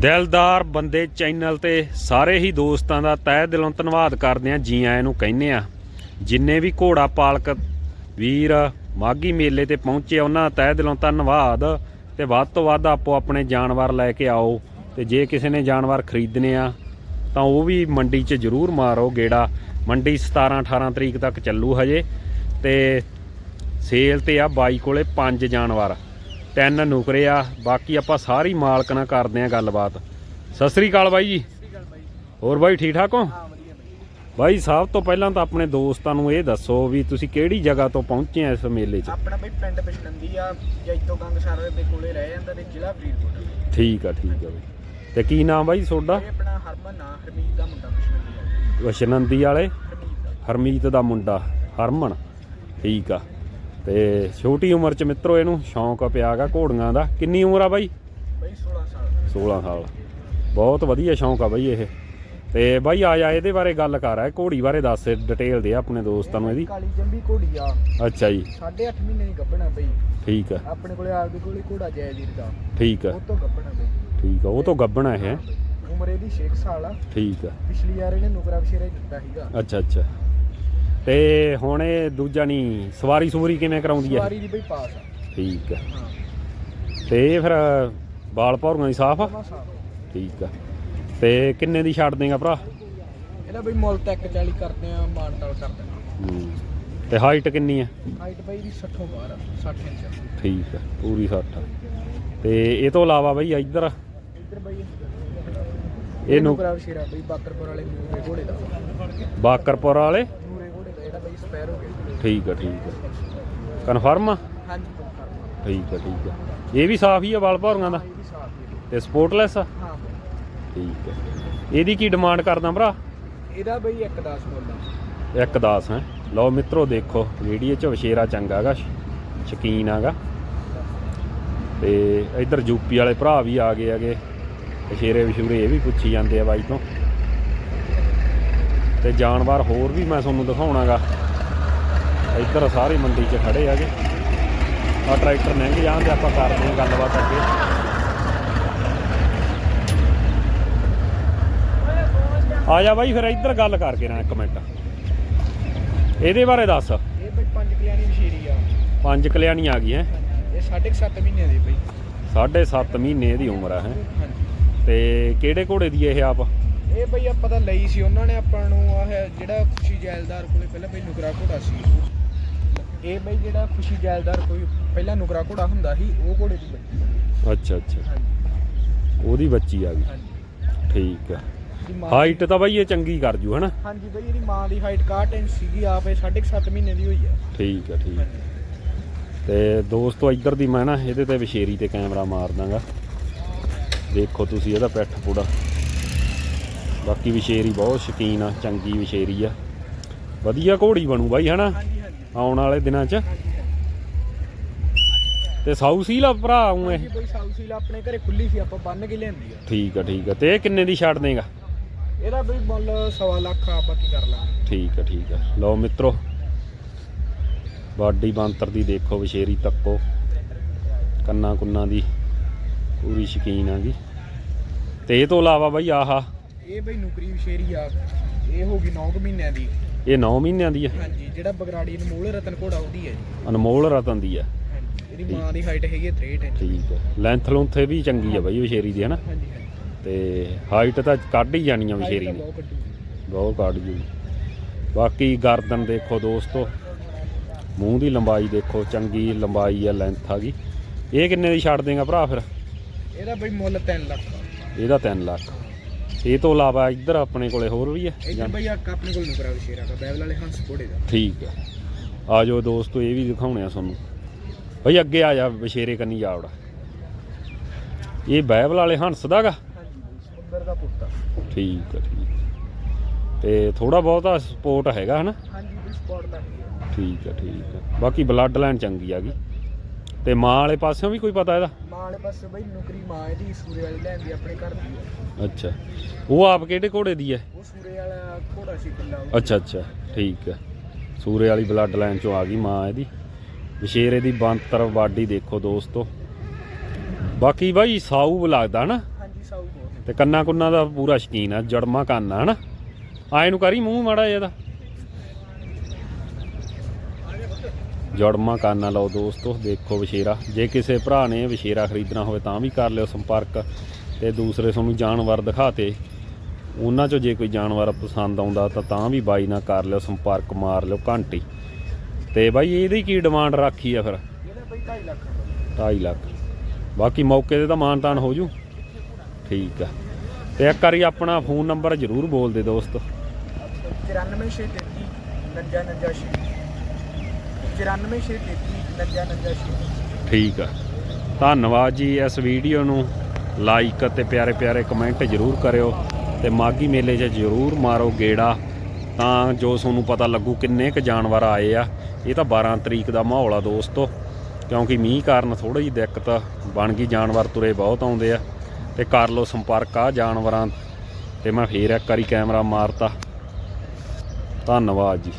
ਦਿਲਦਾਰ ਬੰਦੇ ਚੈਨਲ ਤੇ ਸਾਰੇ ਹੀ ਦੋਸਤਾਂ ਦਾ ਤਹਿ ਦਿਲੋਂ ਧੰਨਵਾਦ ਕਰਦੇ ਆ ਜੀ ਆਇਆਂ ਨੂੰ ਕਹਿੰਨੇ ਆ ਜਿੰਨੇ ਵੀ ਘੋੜਾ ਪਾਲਕ ਵੀਰ ਮਾਗੀ ਮੇਲੇ ਤੇ ਪਹੁੰਚੇ ਉਹਨਾਂ ਦਾ ਤਹਿ ਦਿਲੋਂ ਧੰਨਵਾਦ ਤੇ ਵੱਧ ਤੋਂ ਵੱਧ ਆਪੋ ਆਪਣੇ ਜਾਨਵਰ ਲੈ ਕੇ ਆਓ ਤੇ ਜੇ ਕਿਸੇ ਨੇ ਜਾਨਵਰ ਖਰੀਦਣੇ ਆ, ਤਾਂ ਉਹ ਵੀ ਮੰਡੀ 'ਚ ਜ਼ਰੂਰ ਮਾਰੋ ਗੇੜਾ। ਮੰਡੀ 17 18 ਤਰੀਕ ਤੱਕ ਚੱਲੂ ਹਜੇ ਤੇ ਸੇਲ ਤੇ ਆ ਬਾਈ ਕੋਲੇ ਪੰਜ ਜਾਨਵਰ। ਤਿੰਨ ਨੁਕਰੇ ਆ ਬਾਕੀ ਆਪਾਂ ਸਾਰੀ ਮਾਲਕ ਨਾਲ ਕਰਦੇ ਆ ਗੱਲਬਾਤ। ਸਤਿ ਸ੍ਰੀ ਅਕਾਲ ਬਾਈ ਜੀ। ਹੋਰ ਬਾਈ ਠੀਕ ਠਾਕ ਹੋ? ਬਾਈ ਸਭ ਤੋਂ ਪਹਿਲਾਂ ਤਾਂ ਆਪਣੇ ਦੋਸਤਾਂ ਨੂੰ ਇਹ ਦੱਸੋ ਵੀ ਤੁਸੀਂ ਕਿਹੜੀ ਜਗ੍ਹਾ ਤੋਂ ਪਹੁੰਚੇ ਆ ਇਸ ਮੇਲੇ 'ਚ? ਆਪਣਾ ਬਈ ਪਿੰਡ ਬਿਸ਼ਨੰਦੀ ਆ ਜੈਤੋ ਗੰਗਸਰ ਦੇ ਕੋਲੇ ਰਹਿ ਜਾਂਦਾ ਤੇ ਜ਼ਿਲ੍ਹਾ ਫਰੀਦਕੋਟ ਠੀਕ ਆ ਠੀਕ ਆ ਬਾਈ। ਤੇ ਕੀ ਨਾਮ ਬਾਈ ਤੁਹਾਡਾ? ਇਹ ਆਪਣਾ ਹਰਮਨ ਨਾਂ ਹਰਮੀਤ ਦਾ ਮੁੰਡਾ ਬਿਸ਼ਨੰਦੀ ਆ। ਵਸ਼ਨੰਦੀ ਵਾਲੇ? ਹਰਮੀਤ ਦਾ ਮੁੰਡਾ ਹਰਮਨ। ਠੀਕ ਆ। ਤੇ ਛੋਟੀ ਉਮਰ 'ਚ ਮਿੱਤਰੋ ਇਹਨੂੰ ਸ਼ੌਂਕ ਪਿਆਗਾ ਘੋੜੀਆਂ ਦਾ। ਕਿੰਨੀ ਉਮਰ ਆ ਬਾਈ? ਬਈ 16 ਸਾਲ। 16 ਸਾਲ। ਬਹੁਤ ਵਧੀਆ ਸ਼ੌਂਕ ਆ ਬਾਈ ਇਹ। ਤੇ ਬਾਈ ਆ ਜਾ ਇਹਦੇ ਬਾਰੇ ਗੱਲ ਕਰ ਆ ਘੋੜੀ ਬਾਰੇ ਦੱਸ ਡਿਟੇਲ ਦੇ ਆਪਣੇ ਦੋਸਤਾਂ ਨੂੰ ਇਹਦੀ। ਕਾਲੀ ਜੰਬੀ ਘੋੜੀ ਆ। ਅੱਛਾ ਜੀ। 8.5 ਮਹੀਨੇ ਦੀ ਗੱਭਣਾ ਬਈ। ਠੀਕ ਆ। ਆਪਣੇ ਕੋਲੇ ਆਪਦੇ ਕੋਲੇ ਘੋੜਾ ਜੈਜੀਰ ਦਾ। ਠੀਕ ਆ। ਉਹ ਤੋਂ ਗੱਭਣਾ ਬਈ। ਠੀਕ ਆ ਉਹ ਤੋਂ ਗੱਬਣਾ ਇਹ। ਉਮਰ ਇਹਦੀ 6 ਸਾਲ ਆ। ਠੀਕ ਆ। ਪਿਛਲੀ ਵਾਰ ਇਹਨੇ ਨੁਕਰਾ ਵਿਸ਼ੇਰਾ ਹੀ ਦਿੱਤਾ ਸੀਗਾ। ਅੱਛਾ ਅੱਛਾ। ਤੇ ਹੁਣ ਇਹ ਦੂਜਾ ਨਹੀਂ ਸਵਾਰੀ ਸੂਰੀ ਕਿਵੇਂ ਕਰਾਉਂਦੀ ਹੈ? ਸਵਾਰੀ ਦੀ ਬਈ ਪਾਸ ਆ। ਠੀਕ ਹਾਂ। ਤੇ ਇਹ ਫਿਰ ਬਾਲ ਭੌਰੀਆਂ ਦੀ ਸਾਫ਼ ਆ? ਆ। ਠੀਕ ਆ। ਤੇ ਕਿੰਨੇ ਦੀ ਛੱਡ ਦੇਗਾ ਭਰਾ? ਇਹਦਾ ਬਈ ਮੁੱਲ ਤੱਕ 40 ਕਰਦੇ ਆ ਮਾਨਤਾਲ ਕਰਦੇ ਆ। ਹੂੰ। ਤੇ ਹਾਈਟ ਕਿੰਨੀ ਆ? ਹਾਈਟ ਬਈ ਦੀ 60 ਬਾਹਰ ਆ, 60 ਇੰਚ ਠੀਕ ਆ ਪੂਰੀ 60 ਤੇ ਇਹ ਤੋਂ ਇਲਾਵਾ ਬਈ ਇੱਧਰ? ਇੱਧਰ ਬਈ। ਇਹ ਇਹ ਨੂੰ- ਨੁਕਰਾ ਵਿਸ਼ੇਰਾ ਬਈ ਬਾਕਰਪੁਰ ਵਾਲੇ ਮੂਰੇ ਘੋੜੇ ਦਾ। ਬਾਕਰਪੁਰ ਵਾਲੇ? ਹੋ ਠੀਕ ਆ ਠੀਕ ਆ। ਕਨਫਰਮ ਆ? ਹਾਂਜੀ। ਠੀਕ ਆ ਠੀਕ ਆ। ਇਹ ਵੀ ਸਾਫ਼ ਹੀ ਆ ਵਾਲ ਭੌਰੀਆਂ ਦਾ? ਹਾਂ, ਇਹ ਵੀ ਸਾਫ਼ ਹੀ ਹੈ ਤੇ ਸਪੋਰਟਲੈਸ ਆ? ਹਾਂ। ਠੀਕ ਆ। ਇਹਦੀ ਕੀ ਡਿਮਾਂਡ ਕਰਦਾ ਭਰਾ? ਇਹਦਾ ਬਈ ਇੱਕ 10 ਮੁੱਲ ਆ। ਇੱਕ 10 ਹੈ। ਲਓ ਮਿੱਤਰੋ ਦੇਖੋ ਵੀਡੀਓ ਚ ਵਸ਼ੇਰਾ ਚੰਗਾਗਾ ਸ਼ਕੀਨ ਆਗਾ। ਤੇ ਇੱਧਰ ਯੂਪੀ ਵਾਲੇ ਭਰਾ ਵੀ ਆ ਗਏ ਹੈਗੇ। ਵਸ਼ੇਰੇ ਵਿਸ਼ੂਰੇ ਇਹ ਵੀ ਪੁੱਛੀ ਜਾਂਦੇ ਆ ਬਾਈ ਤੋਂ। ਤੇ ਜਾਨਵਰ ਹੋਰ ਵੀ ਮੈਂ ਤੁਹਾਨੂੰ ਦਿਖਾਉਣਾਗਾ। ਇੱਧਰ ਸਾਰੇ ਮੰਡੀ 'ਚ ਖੜੇ ਹੈਗੇ। ਆ ਟਰੈਕਟਰ ਲੰਘ ਜਾਂਦੇ ਆਪਾਂ ਕਰਦੇ ਹਾਂ ਗੱਲਬਾਤ ਅੱਗੇ। ਆ ਜਾ ਬਾਈ ਫਿਰ ਇੱਧਰ ਗੱਲ ਕਰਕੇ ਨਾ ਇੱਕ ਮਿੰਟ। ਇਹਦੇ ਬਾਰੇ ਦੱਸ। ਇਹ ਬਈ 5 ਕਿਲਿਆਣੀ ਵਿਸ਼ੇਰੀ ਆ। ਪੰਜ ਕਲਿਆਣੀ ਆ ਗਈ ਹੈ। ਇਹ 7.5 ਮਹੀਨੇ ਦੀ ਬਈ। ਸਾਢੇ 7 ਮਹੀਨੇ ਦੀ ਉਮਰ ਹੈ। ਹਾਂਜੀ। ਤੇ ਕਿਹੜੇ ਘੋੜੇ ਦੀ ਇਹ ਆਪ? ਇਹ ਬਈ ਆਪਾਂ ਤਾਂ ਲਈ ਸੀ ਉਹਨਾਂ ਨੇ ਆਪਾਂ ਨੂੰ ਆਹ ਜਿਹੜਾ ਖੁਸ਼ੀ ਜੈਲਦਾਰ ਕੋਲੇ ਪਹਿਲਾਂ ਬਈ ਨੁਕਰਾ ਘੋੜਾ ਸੀ। ਇਹ ਬਈ ਜਿਹੜਾ ਖੁਸ਼ੀ ਜੈਲਦਾਰ ਕੋਈ ਪਹਿਲਾਂ ਨੁਕਰਾ ਘੋੜਾ ਹੁੰਦਾ ਸੀ ਉਹ ਘੋੜੇ ਦੀ ਬਈ ਅੱਛਾ ਅੱਛਾ। ਉਹਦੀ ਬੱਚੀ ਆ ਗਈ। ਠੀਕ ਆ। ਹਾਈਟ ਤਾਂ ਬਾਈ ਇਹ ਚੰਗੀ ਕਰ ਜੂ ਹਨਾ? ਹਾਂਜੀ ਬਈ ਇਹਦੀ ਮਾਂ ਦੀ ਹਾਈਟ 61 ਇੰਚ ਸੀਗੀ ਆਪੇ 7.5 ਮਹੀਨੇ ਦੀ ਹੋਈ ਆ। ਠੀਕ ਆ ਠੀਕ ਤੇ ਦੋਸਤੋ ਇੱਧਰ ਦੀ ਮੈਂ ਨਾ ਇਹਦੇ ਤੇ ਵਿਸ਼ੇਰੀ ਤੇ ਕੈਮਰਾ ਮਾਰ ਦਾਂਗਾ। ਦੇਖੋ ਤੁਸੀਂ ਇਹਦਾ ਪਿੱਠ ਪੂੜਾ। ਬਾਕੀ ਵਿਸ਼ੇਰੀ ਬਹੁਤ ਸ਼ਕੀਨ ਆ ਚੰਗੀ ਵਿਸ਼ੇਰੀ ਆ। ਵਧੀਆ ਘੋੜੀ ਬਣੂ ਬਾਈ ਹਨਾ? ਆਉਣ ਵਾਲੇ ਦਿਨਾਂ 'ਚ। ਤੇ ਸਾਊ ਸੀਲ ਭਰਾ ਆਉਂ ਇਹ। ਬਈ ਸਾਊ ਸੀਲ ਆਪਣੇ ਘਰੇ ਖੁੱਲੀ ਸੀ ਆਪਾਂ ਬੰਨ ਕੇ ਲਿਆਂਦੀ ਆ। ਠੀਕ ਆ ਠੀਕ ਆ। ਤੇ ਇਹ ਕਿੰਨੇ ਦੀ ਛੱਡ ਦੇਗਾ? ਇਹਦਾ ਬਈ ਮੁੱਲ ਸਵਾ ਲੱਖ ਆ ਬਾਕੀ ਕਰ ਲਾਂਗੇ। ਠੀਕ ਆ ਠੀਕ ਆ। ਲਓ ਮਿੱਤਰੋ ਬਾਡੀ ਬਾਂਤਰ ਦੀ ਦੇਖੋ ਵਿਸ਼ੇਰੀ ਤੱਕੋ। ਕੰਨਾ ਕੁੰਨਾ ਦੀ ਪੂਰੀ ਸ਼ਕੀਨ ਆ ਗਈ ਤੇ ਇਹ ਤੋਂ ਇਲਾਵਾ ਬਈ ਆਹਾ ਇਹ ਬਈ ਨੁਕਰੀ ਵਿਸ਼ੇਰੀ ਆ ਇਹ ਹੋ ਗਈ 9 ਮਹੀਨਿਆਂ ਦੀ। ਇਹ 9 ਮਹੀਨਿਆਂ ਦੀ ਆ? ਹਾਂਜੀ ਜਿਹੜਾ ਬਗਰਾੜੀ ਅਨਮੋਲ ਰਤਨ ਘੋੜਾ ਉਹਦੀ ਹੈ ਜੀ। ਅਨਮੋਲ ਰਤਨ ਦੀ ਆ। ਹਾਂਜੀ ਇਹਦੀ ਮਾਂ ਦੀ ਹਾਈਟ ਹੈਗੀ ਹੈ 63 ਇੰਚ ਠੀਕ ਆ। ਲੈਂਥ ਲੁੰਥੇ ਵੀ ਚੰਗੀ ਆ ਬਈ ਵਿਸ਼ੇਰੀ ਦੀ ਹਨਾ? ਹਾਂਜੀ ਹਾਂਜੀ। ਤੇ ਹਾਈਟ ਤਾਂ ਕੱਢ ਹੀ ਜਾਣੀ ਆ ਵਿਸ਼ੇਰੀ ਨੇ। ਬਹੁਤ ਵੱਡੀ ਬਹੁਤ ਕੱਢ ਜੂ। ਬਾਕੀ ਗਰਦਨ ਦੇਖੋ ਦੋਸਤੋ। ਮੂੰਹ ਦੀ ਲੰਬਾਈ ਦੇਖੋ ਚੰਗੀ ਲੰਬਾਈ ਆ ਲੈਂਥ ਆ ਗਈ। ਇਹ ਕਿੰਨੇ ਦੀ ਛੱਡ ਦੇਗਾ ਭਰਾ ਫਿਰ? ਇਹਦਾ ਬਈ ਮੁੱਲ 3 ਲੱਖ। ਇਹਦਾ 3 ਲੱਖ। ਇਹ ਤੋਂ ਇਲਾਵਾ ਇੱਧਰ ਆਪਣੇ ਕੋਲੇ ਹੋਰ ਵੀ ਹੈ ਇੱਧਰ ਬਈ ਇੱਕ ਆਪਣੇ ਕੋਲ ਨੁਕਰਾ ਵਿਸ਼ੇਰਾ ਦਾ ਬੈਬਲ ਵਾਲੇ ਹੰਸ ਘੋੜੇ ਦਾ। ਠੀਕ ਹੈ ਆ ਜਾਓ ਦੋਸਤੋ ਇਹ ਵੀ ਦਿਖਾਉਣੇ ਆ ਤੁਹਾਨੂੰ। ਬਈ ਅੱਗੇ ਆ ਜਾ ਵਿਸ਼ੇਰੇ ਕੰਨੀ ਜਾਵੜਾ। ਇਹ ਬਾਈਬਲ ਵਾਲੇ ਹੰਸ ਦਾਗਾ ਸੁੰਦਰ ਦਾ ਪੁੱਤਾ ਠੀਕ ਹੈ ਠੀਕ। ਤੇ ਥੋੜਾ ਬਹੁਤਾ ਸਪੋਰਟ ਹੈਗਾ ਹਨਾ? ਹਾਂਜੀ ਸਪੋਰਟ ਦਾ ਆ। ਠੀਕ ਹੈ ਠੀਕ ਹੈ ਬਾਕੀ ਬਲੱਡ ਲਾਈਨ ਚੰਗੀ ਆ ਗਈ। ਤੇ ਮਾਂ ਵਾਲੇ ਪਾਸਿਓਂ ਵੀ ਕੋਈ ਪਤਾ ਇਹਦਾ? ਮਾਂ ਵਾਲੇ ਪਾਸੇ ਬਈ ਨੁਕਰੀ ਮਾਂ ਇਹਦੀ ਸੂਰੇ ਵਾਲੀ ਲੈਂਦੀ ਆਪਣੇ ਘਰ ਦੀ ਆ। ਅੱਛਾ। ਉਹ ਆਪ ਕਿਹੜੇ ਘੋੜੇ ਦੀ ਹੈ? ਉਹ ਸੂਰੇ ਵਾਲਾ ਘੋੜਾ ਸੀ ਕਿੱਲਾ ਉਹ। ਅੱਛਾ ਅੱਛਾ। ਠੀਕ ਹੈ। ਸੂਰੇ ਵਾਲੀ ਬਲੱਡ ਲਾਈਨ ਚੋਂ ਆ ਗਈ ਮਾਂ ਇਹਦੀ। ਵਿਸ਼ੇਰੇ ਦੀ ਬੰਤਰ ਬਾਡੀ ਦੇਖੋ ਦੋਸਤੋ। ਬਾਕੀ ਬਾਈ ਸਾਊ ਲੱਗਦਾ ਨਾ? ਹਾਂਜੀ ਸਾਊ ਬਹੁਤ ਤੇ ਕੰਨਾ ਕੁੰਨਾ ਦਾ ਪੂਰਾ ਸ਼ਕੀਨ ਆ ਜੜਮਾ ਕੰਨ ਆ ਹਨਾ? ਆਏ ਨੂੰ ਕਰੀ ਮੂੰਹ ਮਾੜਾ ਜਿਹਾ ਜੜਮਾ ਕੰਨ ਲਓ ਦੋਸਤੋ ਦੇਖੋ ਵਿਸ਼ੇਰਾ ਜੇ ਕਿਸੇ ਭਰਾ ਨੇ ਵਿਸ਼ੇਰਾ ਖਰੀਦਣਾ ਹੋਵੇ ਤਾਂ ਵੀ ਕਰ ਲਿਓ ਸੰਪਰਕ ਤੇ ਦੂਸਰੇ ਤੁਹਾਨੂੰ ਜਾਨਵਰ ਦਿਖਾਤੇ। ਉਹਨਾਂ ਚੋਂ ਜੇ ਕੋਈ ਜਾਨਵਰ ਪਸੰਦ ਆਉਂਦਾ ਤਾਂ ਤਾਂ ਵੀ ਬਾਈ ਨਾਲ ਕਰ ਲਿਓ ਸੰਪਰਕ ਮਾਰ ਲਿਓ ਘੰਟੀ। ਤੇ ਬਾਈ ਇਹਦੀ ਕੀ ਡਿਮਾਂਡ ਰੱਖੀ ਆ ਫਿਰ? ਇਹਦਾ ਬਈ 2.5 ਲੱਖ ਰੁਪਏ। 2.5 ਲੱਖ। ਬਾਕੀ ਮੌਕੇ ਤੇ ਤਾਂ ਮਾਨਤਾਨ ਹੋ ਜੂ। ਠੀਕ ਆ। ਤੇ ਇੱਕ ਵਾਰੀ ਆਪਣਾ ਫੋਨ ਨੰਬਰ ਜ਼ਰੂਰ ਬੋਲ ਦੇ ਦੋਸਤ। 94633 9996 94633 9996 ਠੀਕ ਆ। ਧੰਨਵਾਦ ਜੀ ਇਸ ਵੀਡੀਓ ਨੂੰ। ਲਾਈਕ ਅਤੇ ਪਿਆਰੇ ਪਿਆਰੇ ਕਮੈਂਟ ਜ਼ਰੂਰ ਕਰਿਓ ਤੇ ਮਾਗੀ ਮੇਲੇ 'ਚ ਜ਼ਰੂਰ ਮਾਰੋ ਗੇੜਾ। ਤਾਂ ਜੋ ਤੁਹਾਨੂੰ ਪਤਾ ਲੱਗੂ ਕਿੰਨੇ ਕ ਜਾਨਵਰ ਆਏ ਆ। ਇਹ ਤਾਂ 12 ਤਰੀਕ ਦਾ ਮਾਹੌਲ ਆ ਦੋਸਤੋ। ਕਿਉਂਕਿ ਮੀਂਹ ਕਾਰਨ ਥੋੜੀ ਜਿਹੀ ਦਿੱਕਤ ਬਣ ਗਈ, ਜਾਨਵਰ ਤੁਰੇ ਬਹੁਤ ਆਉਂਦੇ ਆ। ਤੇ ਕਰ ਲਓ ਸੰਪਰਕ ਆ ਜਾਨਵਰਾਂ ਤੇ ਮੈਂ ਫੇਰ ਇੱਕ ਵਾਰੀ ਕੈਮਰਾ ਮਾਰਤਾ। ਧੰਨਵਾਦ ਜੀ।